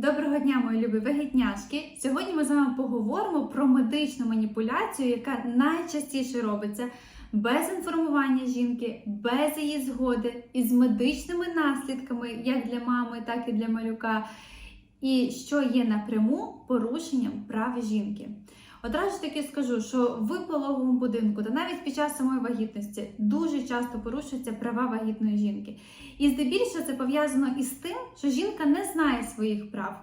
Доброго дня, мої любі вигідняшки! Сьогодні ми з вами поговоримо про медичну маніпуляцію, яка найчастіше робиться без інформування жінки, без її згоди і з медичними наслідками, як для мами, так і для малюка, і що є напряму порушенням прав жінки. Одразу таки скажу, що в пологовому будинку та навіть під час самої вагітності дуже часто порушуються права вагітної жінки. І здебільшого це пов'язано із тим, що жінка не знає своїх прав.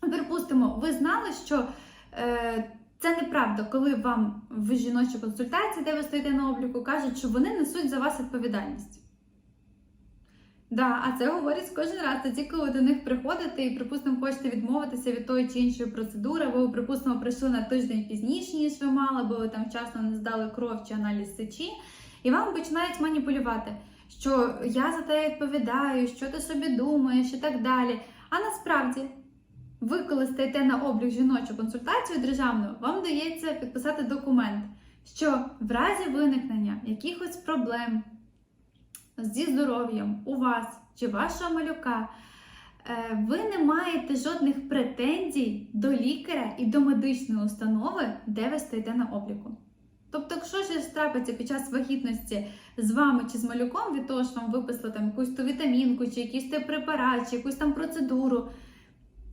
Припустимо, ви знали, що е, це неправда, коли вам в жіночій консультації, де ви стоїте на обліку, кажуть, що вони несуть за вас відповідальність. Да, а це говорять кожен раз. Тоді, коли до них приходите і, припустимо, хочете відмовитися від тої чи іншої процедури, або припустимо, прийшли на тиждень пізніше, ніж ви мали, бо ви там вчасно не здали кров чи аналіз сечі, і вам починають маніпулювати, що я за те відповідаю, що ти собі думаєш і так далі. А насправді, ви, коли стаєте на облік жіночу консультацію державну, вам дається підписати документ, що в разі виникнення якихось проблем зі здоров'ям у вас чи вашого малюка, е, ви не маєте жодних претензій до лікаря і до медичної установи, де ви стоїте на обліку. Тобто, якщо щось трапиться під час вагітності з вами чи з малюком, від того, що вам виписали там якусь ту вітамінку, чи якийсь той препарат, чи якусь там процедуру,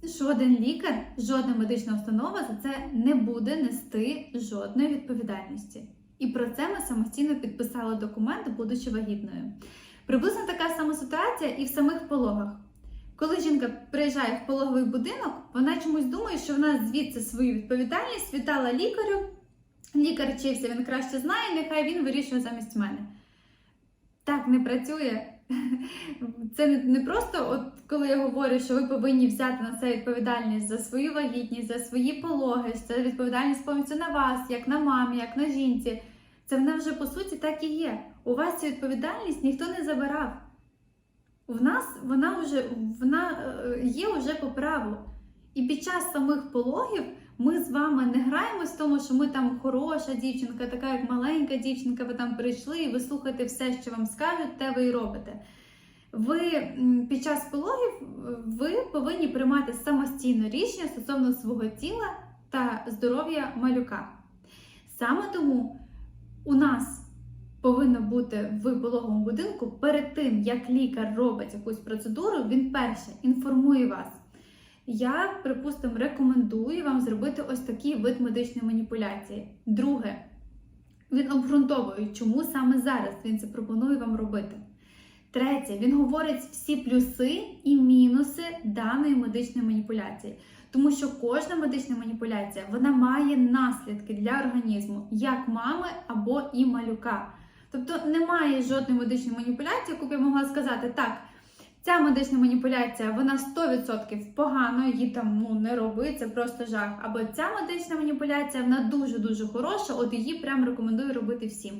жоден лікар, жодна медична установа за це не буде нести жодної відповідальності. І про це ми самостійно підписали документ, будучи вагітною. Приблизно така сама ситуація і в самих пологах. Коли жінка приїжджає в пологовий будинок, вона чомусь думає, що вона звідси свою відповідальність вітала лікарю. Лікар вчився, він краще знає, нехай він вирішує замість мене. Так не працює. Це не, просто, от коли я говорю, що ви повинні взяти на це відповідальність за свою вагітність, за свої пологи, що це відповідальність повністю на вас, як на мамі, як на жінці. Це вона вже по суті так і є. У вас цю відповідальність ніхто не забирав. В нас вона вже вона е, є вже по праву. І під час самих пологів ми з вами не граємось в тому, що ми там хороша дівчинка, така як маленька дівчинка, ви там прийшли і ви слухаєте все, що вам скажуть, те ви і робите. Ви під час пологів ви повинні приймати самостійно рішення стосовно свого тіла та здоров'я малюка. Саме тому у нас повинно бути в пологовому будинку перед тим, як лікар робить якусь процедуру, він перше інформує вас. Я, припустимо, рекомендую вам зробити ось такий вид медичної маніпуляції. Друге, він обґрунтовує, чому саме зараз він це пропонує вам робити. Третє, він говорить всі плюси і мінуси даної медичної маніпуляції. Тому що кожна медична маніпуляція вона має наслідки для організму, як мами або і малюка. Тобто немає жодної медичної маніпуляції, яку б я могла сказати, так, ця медична маніпуляція вона 100% погано, її там ну, не роби, це просто жах. Або ця медична маніпуляція вона дуже-дуже хороша, от її прям рекомендую робити всім.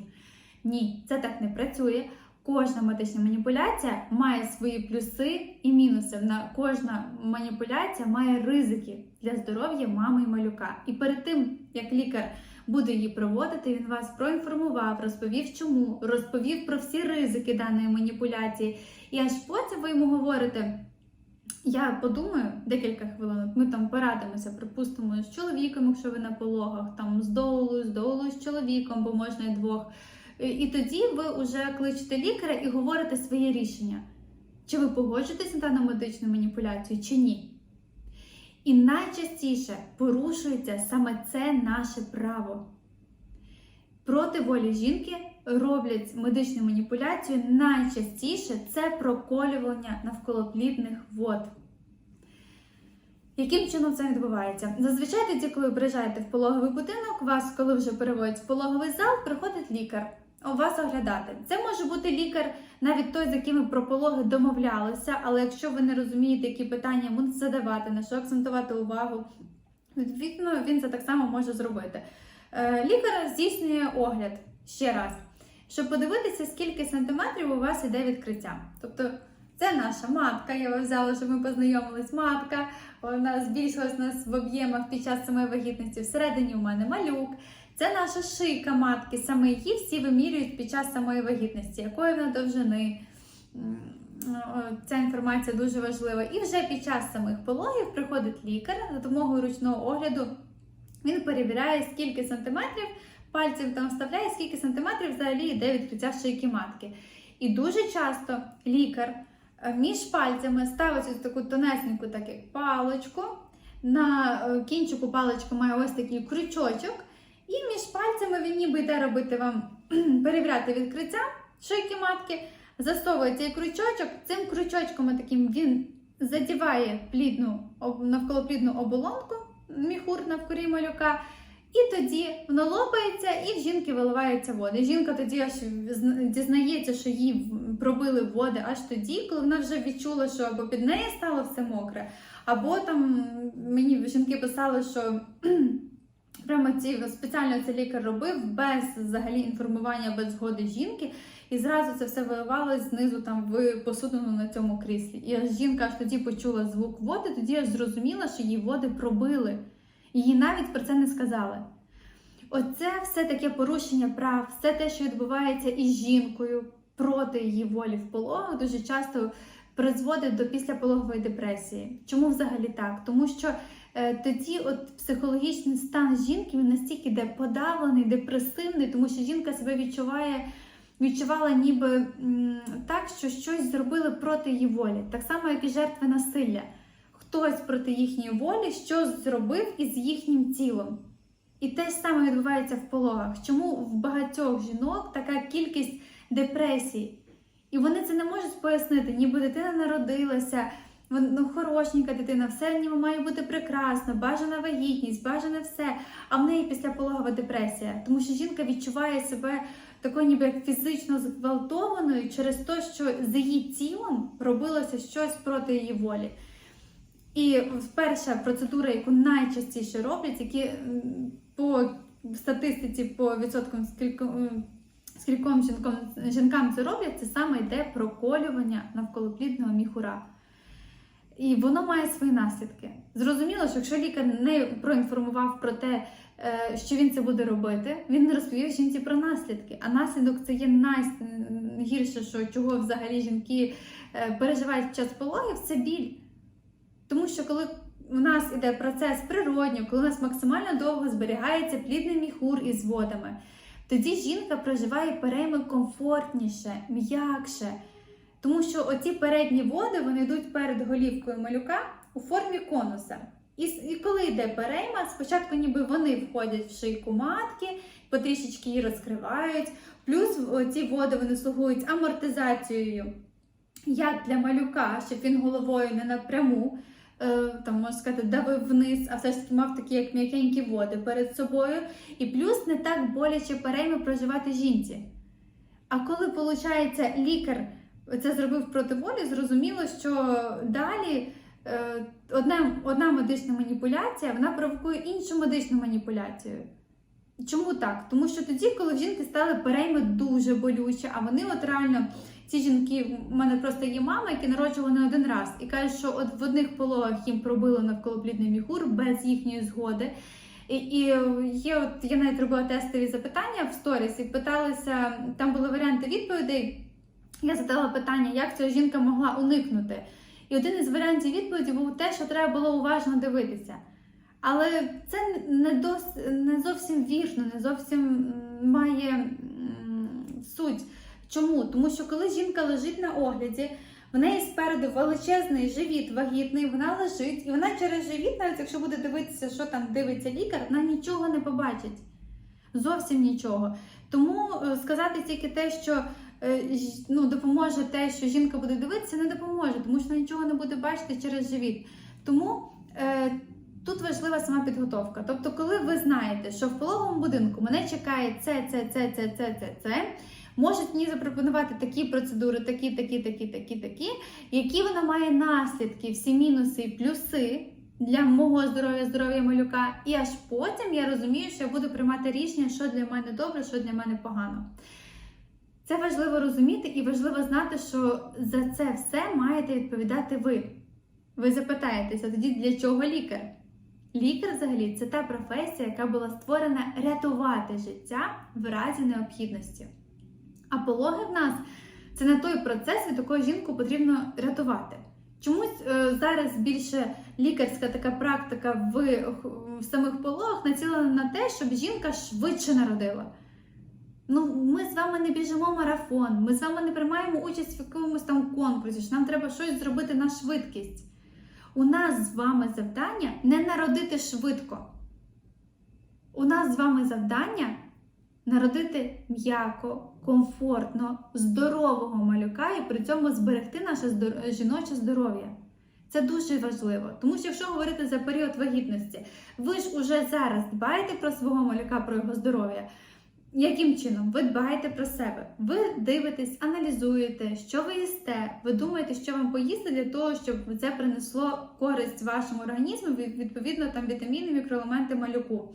Ні, це так не працює. Кожна медична маніпуляція має свої плюси і мінуси. Вона кожна маніпуляція має ризики для здоров'я мами і малюка. І перед тим, як лікар буде її проводити, він вас проінформував, розповів, чому, розповів про всі ризики даної маніпуляції. І аж потім ви йому говорите. Я подумаю декілька хвилин. Ми там порадимося, припустимо, з чоловіком, якщо ви на пологах, там з доулою, з доулою з чоловіком, бо можна і двох. І тоді ви вже кличете лікаря і говорите своє рішення. Чи ви погоджуєтесь на дану медичну маніпуляцію, чи ні? І найчастіше порушується саме це наше право. Проти волі жінки роблять медичну маніпуляцію найчастіше це проколювання навколоплідних вод. Яким чином це відбувається? Зазвичай тоді, коли ви приїжджаєте в пологовий будинок, вас, коли вже переводять в пологовий зал, приходить лікар у вас оглядати. Це може бути лікар, навіть той, з яким ви про пологи домовлялися, але якщо ви не розумієте, які питання йому задавати, на що акцентувати увагу, відповідно, він це так само може зробити. Е, Лікар здійснює огляд ще раз, щоб подивитися, скільки сантиметрів у вас іде відкриття. Тобто, це наша матка, я вас взяла, щоб ми познайомились. Матка, вона збільшилась у нас в об'ємах під час самої вагітності. Всередині у мене малюк. Це наша шийка матки, саме її всі вимірюють під час самої вагітності, якої вона довжини, ця інформація дуже важлива. І вже під час самих пологів приходить лікар за допомогою ручного огляду. Він перевіряє, скільки сантиметрів пальців там вставляє, скільки сантиметрів взагалі йде відкриття шийки матки. І дуже часто лікар е, між пальцями ставить ось таку тонесеньку так як паличку. На е, кінчику паличка має ось такий крючочок, і між пальцями він ніби йде робити вам перевіряти відкриття шийки матки, засовує цей крючочок. Цим крючочком таким він задіває плідну навколоплідну оболонку, міхур навкорі малюка. І тоді воно лопається, і в жінки виливаються води. Жінка тоді аж дізнається, що їй пробили води аж тоді, коли вона вже відчула, що або під нею стало все мокре, або там мені жінки писали, що прямо ці спеціально це лікар робив без взагалі інформування, без згоди жінки. І зразу це все виливалось знизу там в посудину на цьому кріслі. І аж жінка аж тоді почула звук води, тоді аж зрозуміла, що її води пробили. Їй навіть про це не сказали. Оце все таке порушення прав, все те, що відбувається із жінкою проти її волі в пологах, дуже часто призводить до післяпологової депресії. Чому взагалі так? Тому що е, тоді от психологічний стан жінки він настільки йде подавлений, депресивний, тому що жінка себе відчуває. Відчувала ніби м, так, що щось зробили проти її волі, так само, як і жертви насилля. Хтось проти їхньої волі щось зробив із їхнім тілом. І те ж саме відбувається в пологах. Чому в багатьох жінок така кількість депресій? І вони це не можуть пояснити, ніби дитина народилася, ну, хорошенька дитина, все ніби має бути прекрасно, бажана вагітність, бажане все. А в неї післяпологова депресія, тому що жінка відчуває себе такою ніби як фізично зґвалтованою через те, що з її тілом робилося щось проти її волі. І перша процедура, яку найчастіше роблять, які по статистиці, по відсоткам скільком, скільком жінкам, жінкам це роблять, це саме йде проколювання навколоплідного міхура. І воно має свої наслідки. Зрозуміло, що якщо лікар не проінформував про те, е, що він це буде робити, він не розповів жінці про наслідки. А наслідок це є найгірше, що чого взагалі жінки е, переживають під час пологів, це біль. Тому що коли у нас іде процес природньо, коли у нас максимально довго зберігається плідний міхур із водами, тоді жінка проживає перейми комфортніше, м'якше. Тому що оці передні води вони йдуть перед голівкою малюка у формі конуса. І, і коли йде перейма, спочатку ніби вони входять в шийку матки, потрішечки її розкривають. Плюс ці води вони слугують амортизацією як для малюка, щоб він головою не напряму, там можна сказати, давив вниз, а все ж таки мав такі як м'якенькі води перед собою. І плюс не так боляче перейми проживати жінці. А коли, виходить, лікар це зробив проти волі, зрозуміло, що далі е, одна, одна медична маніпуляція вона провокує іншу медичну маніпуляцію. Чому так? Тому що тоді, коли в жінки стали перейми дуже болючі, а вони от реально, ці жінки, у мене просто є мама, які народжували не один раз, і кажуть, що от в одних пологах їм пробили навколоплідний міхур без їхньої згоди. І, і є, от я навіть робила тестові запитання в сторіс і питалася, там були варіанти відповідей. Я задала питання, як ця жінка могла уникнути. І один із варіантів відповіді був те, що треба було уважно дивитися. Але це не, дос, не зовсім вірно, не зовсім має суть. Чому? Тому що коли жінка лежить на огляді, в неї спереду величезний живіт вагітний, вона лежить, і вона через живіт, навіть якщо буде дивитися, що там дивиться лікар, вона нічого не побачить. Зовсім нічого. Тому е, сказати тільки те, що е, ну, допоможе те, що жінка буде дивитися, не допоможе, тому що вона нічого не буде бачити через живіт. Тому е, тут важлива сама підготовка. Тобто, коли ви знаєте, що в пологовому будинку мене чекає це, це, це, це, це, це, це. Можуть мені запропонувати такі процедури, такі, такі, такі, такі, такі, які вона має наслідки, всі мінуси і плюси для мого здоров'я, здоров'я малюка. І аж потім я розумію, що я буду приймати рішення, що для мене добре, що для мене погано. Це важливо розуміти і важливо знати, що за це все маєте відповідати ви. Ви запитаєтеся, тоді для чого лікар? Лікар взагалі це та професія, яка була створена рятувати життя в разі необхідності. А пологи в нас Це не той процес, від якого жінку потрібно рятувати. Чомусь е, зараз більше лікарська така практика в, в самих пологах націлена на те, щоб жінка швидше народила. Ну, ми з вами не біжимо марафон, ми з вами не приймаємо участь в якомусь там конкурсі, що нам треба щось зробити на швидкість. У нас з вами завдання не народити швидко. У нас з вами завдання народити м'яко, комфортно, здорового малюка і при цьому зберегти наше здор- жіноче здоров'я. Це дуже важливо, тому що якщо говорити за період вагітності, ви ж уже зараз дбаєте про свого малюка, про його здоров'я. Яким чином? Ви дбаєте про себе, ви дивитесь, аналізуєте, що ви їсте, ви думаєте, що вам поїсти для того, щоб це принесло користь вашому організму, відповідно там вітаміни, мікроелементи малюку.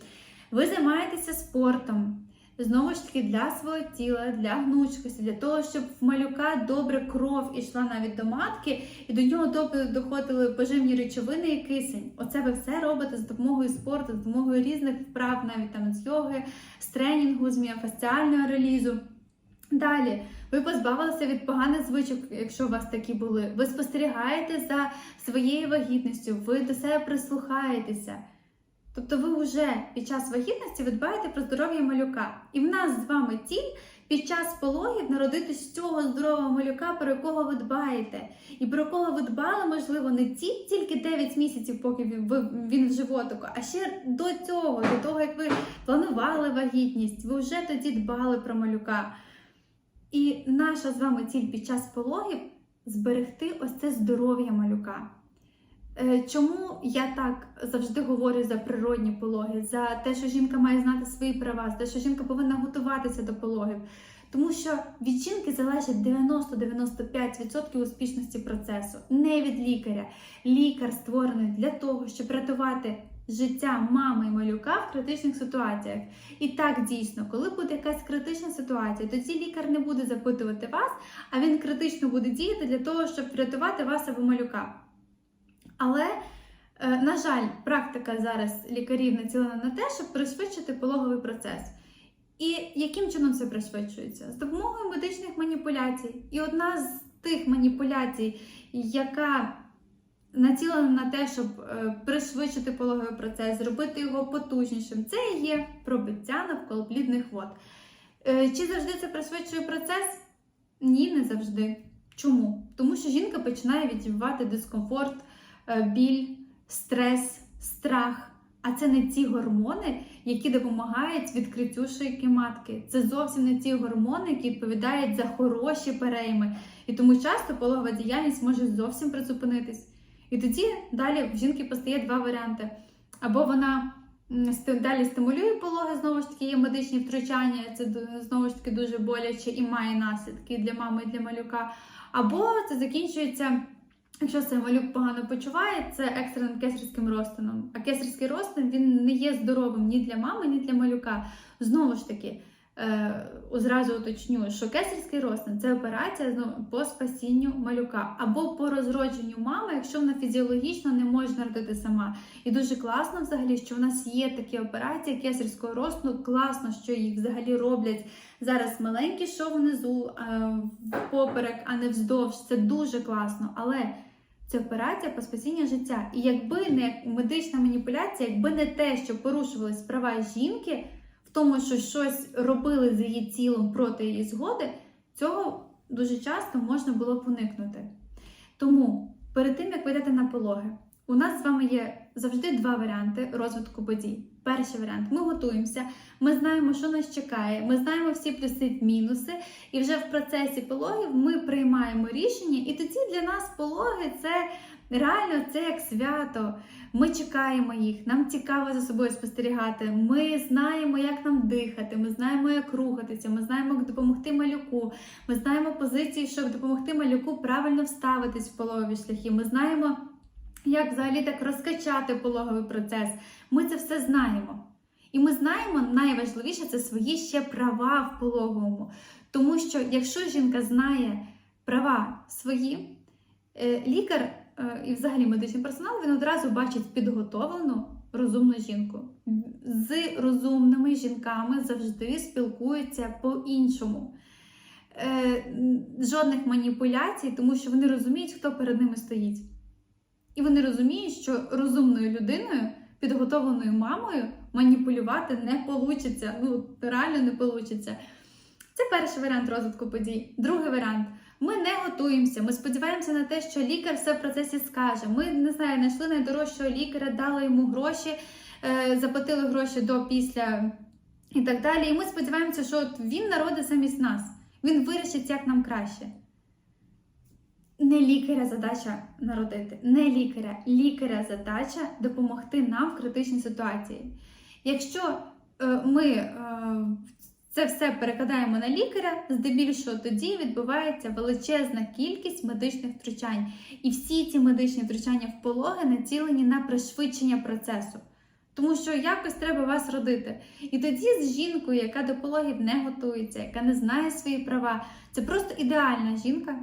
Ви займаєтеся спортом. Знову ж таки, для свого тіла, для гнучкості, для того, щоб в малюка добре кров ішла навіть до матки, і до нього добре доходили поживні речовини і кисень. Оце ви все робите за допомогою спорту, за допомогою різних вправ, навіть там з йоги, з тренінгу, з міофасціального релізу. Далі, ви позбавилися від поганих звичок, якщо у вас такі були. Ви спостерігаєте за своєю вагітністю, ви до себе прислухаєтеся. Тобто ви вже під час вагітності дбаєте про здоров'я малюка. І в нас з вами ціль під час пологів народити з цього здорового малюка, про якого ви дбаєте. І про кого ви дбали, можливо, не ті тільки 9 місяців, поки він в животику, а ще до цього, до того, як ви планували вагітність, ви вже тоді дбали про малюка. І наша з вами ціль під час пологів зберегти ось це здоров'я малюка. Е, Чому я так завжди говорю за природні пологи, за те, що жінка має знати свої права, за те, що жінка повинна готуватися до пологів? Тому що від жінки залежить 90-95% успішності процесу, не від лікаря. Лікар створений для того, щоб рятувати життя мами і малюка в критичних ситуаціях. І так дійсно, коли буде якась критична ситуація, тоді лікар не буде запитувати вас, а він критично буде діяти для того, щоб врятувати вас або малюка. Але, е, на жаль, практика зараз лікарів націлена на те, щоб пришвидшити пологовий процес. І яким чином це пришвидшується? З допомогою медичних маніпуляцій. І одна з тих маніпуляцій, яка націлена на те, щоб е, пришвидшити пологовий процес, зробити його потужнішим, це є пробиття навколо плідних вод. Е, Чи завжди це пришвидшує процес? Ні, не завжди. Чому? Тому що жінка починає відчувати дискомфорт, біль, стрес, страх. А це не ті гормони, які допомагають відкриттю шийки матки. Це зовсім не ті гормони, які відповідають за хороші перейми. І тому часто пологова діяльність може зовсім призупинитись. І тоді далі в жінки постає два варіанти: або вона далі стимулює пологи, знову ж таки, є медичні втручання, це знову ж таки дуже боляче і має наслідки для мами і для малюка. Або це закінчується, якщо символюк погано почуває, це екстреним кесарським розтином. А кесарський розтин він не є здоровим ні для мами, ні для малюка. Знову ж таки, зразу уточню, що кесарський розтин це операція знову по спасінню малюка або по розродженню мами, якщо вона фізіологічно не може народити сама. І дуже класно взагалі, що у нас є такі операції кесарського розтину. Класно, що їх взагалі роблять зараз маленький шов внизу, е, поперек, а не вздовж. Це дуже класно. Але це операція по спасінню життя. І якби не медична маніпуляція, якби не те, що порушувались права жінки, тому, що щось робили з її тілом проти її згоди, цього дуже часто можна було б уникнути. Тому перед тим, як ви на пологи, у нас з вами є завжди два варіанти розвитку подій. Перший варіант ми готуємося, ми знаємо, що нас чекає, ми знаємо всі плюси мінуси, і вже в процесі пологів ми приймаємо рішення, і тоді для нас пологи це реально це як свято. Ми чекаємо їх, нам цікаво за собою спостерігати. Ми знаємо, як нам дихати, ми знаємо, як рухатися, ми знаємо, як допомогти малюку. Ми знаємо позиції, щоб допомогти малюку правильно вставитись в пологові шляхи. Ми знаємо, як взагалі так розкачати пологовий процес. Ми це все знаємо. І ми знаємо, найважливіше це свої ще права в пологовому. Тому що якщо жінка знає права свої, е, лікар і взагалі медичний персонал він одразу бачить підготовлену розумну жінку. З розумними жінками завжди спілкуються по-іншому. е, жодних маніпуляцій, тому що вони розуміють, хто перед ними стоїть. І вони розуміють, що розумною людиною, підготовленою мамою маніпулювати не вийде. Ну, реально не вийде. Це перший варіант розвитку подій. Другий варіант. Ми не готуємося. Ми сподіваємося на те, що лікар все в процесі скаже. Ми не знаю, знайшли найдорожчого лікаря, дали йому гроші, е, заплатили гроші до після і так далі. І ми сподіваємося, що він народить замість нас. Він вирішить, як нам краще. Не лікаря задача народити, не лікаря. Лікаря задача допомогти нам в критичній ситуації. Якщо е, ми е, це все перекладаємо на лікаря, здебільшого тоді відбувається величезна кількість медичних втручань. І всі ці медичні втручання в пологи націлені на пришвидшення процесу. Тому що якось треба вас родити. І тоді з жінкою, яка до пологів не готується, яка не знає свої права, це просто ідеальна жінка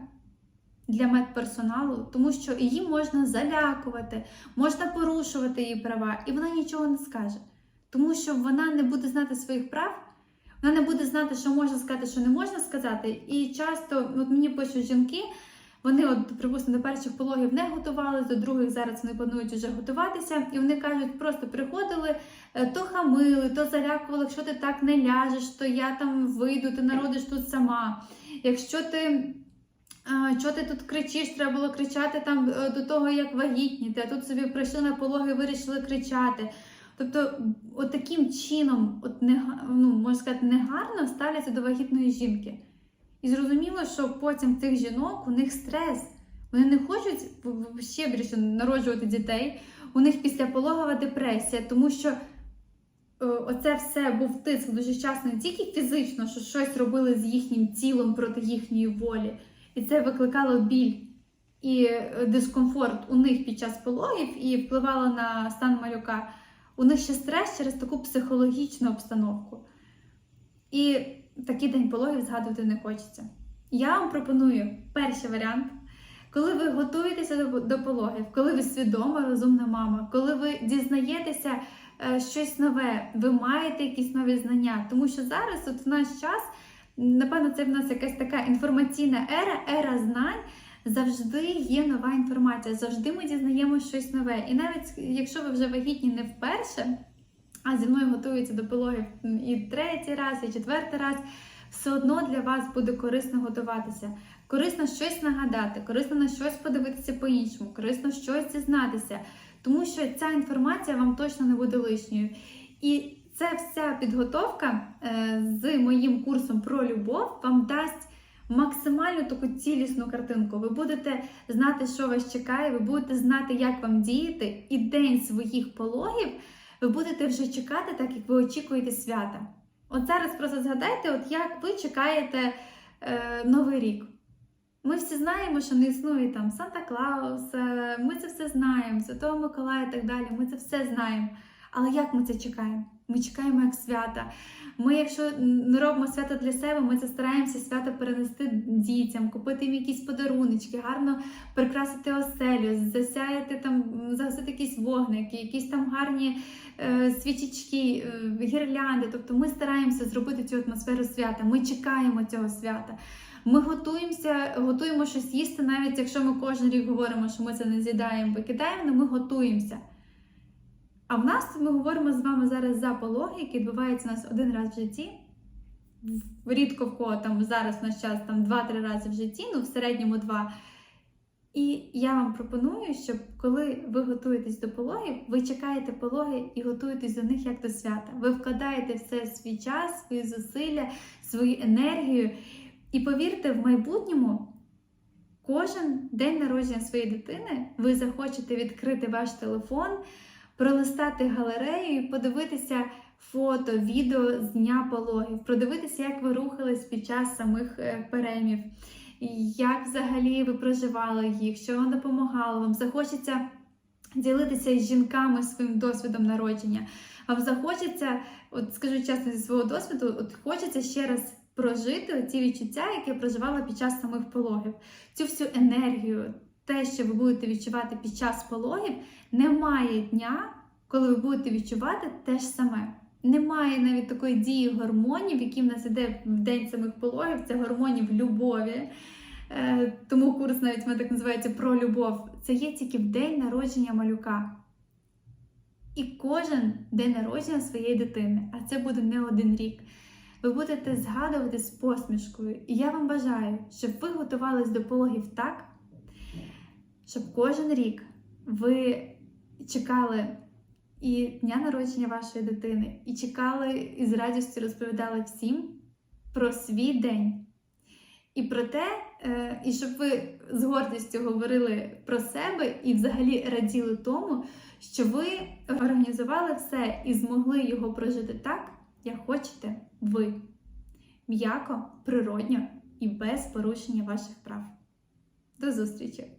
для медперсоналу, тому що її можна залякувати, можна порушувати її права, і вона нічого не скаже. Тому що вона не буде знати своїх прав, вона не буде знати, що можна сказати, що не можна сказати. І часто, от мені пишуть жінки, вони, от, припустимо, до перших пологів не готувалися, до других зараз вони планують вже готуватися, і вони кажуть, просто приходили, е, то хамили, то залякували, якщо ти так не ляжеш, то я там вийду, ти народиш тут сама. Якщо ти. Що ти тут кричиш? Треба було кричати там е, до того, як вагітніти, а тут собі прийшли на пологи вирішили кричати. Тобто, от чином, от не, ну, можна сказати, негарно ставляться до вагітної жінки. І зрозуміло, що потім тих жінок у них стрес. Вони не хочуть ще більше народжувати дітей. У них післяпологова депресія, тому що е, оце все був тиск дуже часто не тільки фізично, що щось робили з їхнім тілом проти їхньої волі, і це викликало біль і е, дискомфорт у них під час пологів і впливало на стан малюка. У них ще стрес через таку психологічну обстановку. І такий день пологів згадувати не хочеться. Я вам пропоную перший варіант. Коли ви готуєтеся до, пологів, коли ви свідома, розумна мама, коли ви дізнаєтеся е, щось нове, ви маєте якісь нові знання. Тому що зараз, от в наш час, напевно, це в нас якась така інформаційна ера, ера знань. Завжди є нова інформація, завжди ми дізнаємося щось нове. І навіть якщо ви вже вагітні не вперше, а зі мною готуються до пологів і третій раз, і четвертий раз, все одно для вас буде корисно готуватися. Корисно щось нагадати, корисно на щось подивитися по-іншому, корисно щось дізнатися, тому що ця інформація вам точно не буде лишньою. І ця вся підготовка е, з моїм курсом про любов вам дасть максимально таку цілісну картинку. Ви будете знати, що вас чекає, ви будете знати, як вам діяти, і день своїх пологів ви будете вже чекати, так як ви очікуєте свята. От зараз просто згадайте, от як ви чекаєте е, Новий рік. Ми всі знаємо, що не існує там Санта Клаус, ми це все знаємо, Святого Миколая і так далі. Ми це все знаємо. Але як ми це чекаємо? Ми чекаємо як свята. Ми, якщо не робимо свято для себе, ми це стараємося свято перенести дітям, купити їм якісь подаруночки, гарно прикрасити оселю, засяяти там, загасити якісь вогники, якісь там гарні е, свічечки, е, гірлянди. Тобто ми стараємося зробити цю атмосферу свята. Ми чекаємо цього свята. Ми готуємося, готуємо щось їсти, навіть якщо ми кожен рік говоримо, що ми це не з'їдаємо, викидаємо, але ми готуємося. А в нас ми говоримо з вами зараз за пологи, які відбуваються у нас один раз в житті. Рідко в кого там зараз в наш час там 2-3 рази в житті, ну в середньому 2. І я вам пропоную, щоб коли ви готуєтесь до пологів, ви чекаєте пологи і готуєтесь до них як до свята. Ви вкладаєте все свій час, свої зусилля, свою енергію. І повірте, в майбутньому кожен день народження своєї дитини ви захочете відкрити ваш телефон, пролистати галерею і подивитися фото, відео з дня пологів, продивитися, як ви рухались під час самих е, переймів, як взагалі ви проживали їх, що вам допомагало. Вам захочеться ділитися з жінками своїм досвідом народження. Вам захочеться, от скажу чесно, зі свого досвіду, от хочеться ще раз прожити ці відчуття, які я проживала під час самих пологів. Цю всю енергію, те, що ви будете відчувати під час пологів, немає дня, коли ви будете відчувати те ж саме. Немає навіть такої дії гормонів, які в нас іде в день самих пологів, це гормонів любові. Е, Тому курс навіть ми так називається про любов. Це є тільки в день народження малюка. І кожен день народження своєї дитини, а це буде не один рік. Ви будете згадувати з посмішкою. І я вам бажаю, щоб ви готувались до пологів так, щоб кожен рік ви чекали і дня народження вашої дитини, і чекали і з радістю розповідали всім про свій день. І про те, е, і щоб ви з гордістю говорили про себе і взагалі раділи тому, що ви організували все і змогли його прожити так, як хочете ви. М'яко, природньо і без порушення ваших прав. До зустрічі!